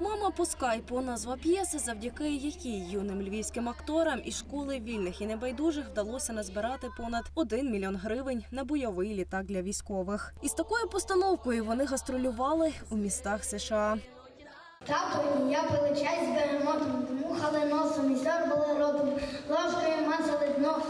Мама по скайпу назва п'єси, завдяки якій юним львівським акторам із школи вільних і небайдужих вдалося назбирати понад 1 мільйон гривень на бойовий літак для військових. Із такою постановкою вони гастролювали у містах США. Тато і я пили чай з бегемотом, дмухали носом і сьорбали ротом, ложкою мацали дно.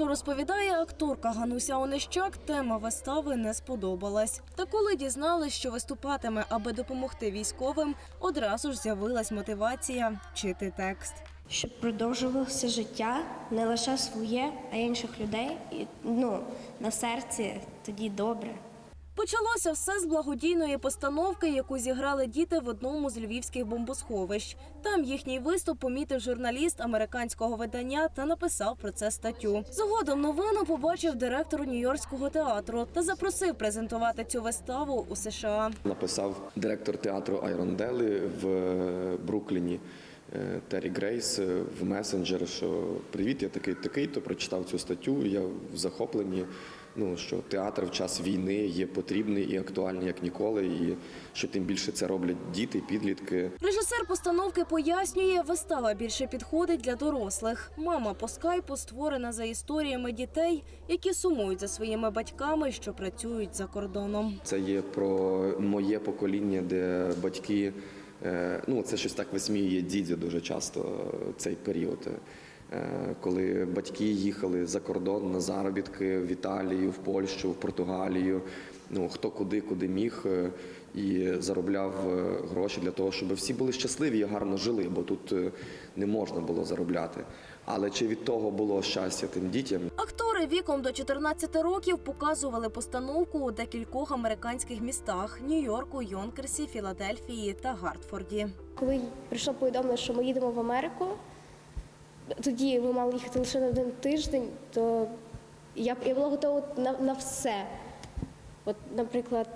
Спершу розповідає акторка Гануся Онищак, тема вистави не сподобалась. Та коли дізналась, що виступатиме, аби допомогти військовим, одразу ж з'явилась мотивація вчити текст. щоб продовжувалося життя не лише своє, а й інших людей. І ну, на серці тоді добре. Почалося все з благодійної постановки, яку зіграли діти в одному з львівських бомбосховищ. Там їхній виступ помітив журналіст американського видання та написав про це статтю. Згодом новину побачив директор Нью-Йоркського театру та запросив презентувати цю виставу у США. Написав директор театру Айрондели в е, Брукліні Террі Грейс е, в месенджер, що привіт, я такий такий, то прочитав цю статтю. Я в захопленні. Ну що театр в час війни є потрібний і актуальний як ніколи, і що тим більше це роблять діти, підлітки. Режисер постановки пояснює, вистава більше підходить для дорослих. Мама по скайпу створена за історіями дітей, які сумують за своїми батьками, що працюють за кордоном. Це є про моє покоління, де батьки, е, ну це щось так висміює дідзю дуже часто е, цей період. е, Коли батьки їхали за кордон на заробітки в Італію, в Польщу, в Португалію, ну хто куди, куди міг, е, і заробляв е, гроші для того, щоб всі були щасливі і гарно жили, бо тут е, не можна було заробляти. Але чи від того було щастя тим дітям? Актори віком до 14 років показували постановку у декількох американських містах: Нью-Йорку, Йонкерсі, Філадельфії та Гартфорді. Коли прийшло повідомлення, що ми їдемо в Америку, тоді ми мали їхати лише на один тиждень, то я, я була готова на, на все. От, наприклад,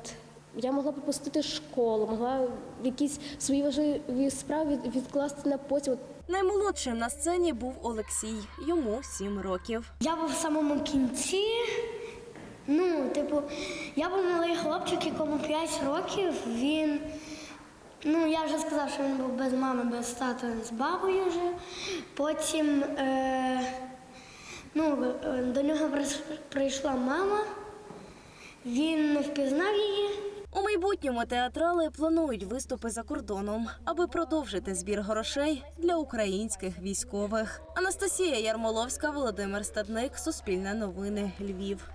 я могла пропустити школу, могла якісь свої важливі справи відкласти на потім. От Наймолодшим на сцені був Олексій. Йому 7 років. Я був в самому кінці. Ну, типу, я був малий хлопчик, якому 5 років. Він, ну я вже сказав, що він був без мами, без тата, з бабою вже. Потім е, ну, е, до нього прис- прийшла мама, він не впізнав її. У майбутньому театрали планують виступи за кордоном, аби продовжити збір грошей для українських військових. Анастасія Ярмоловська, Володимир Стадник, Суспільне новини, Львів.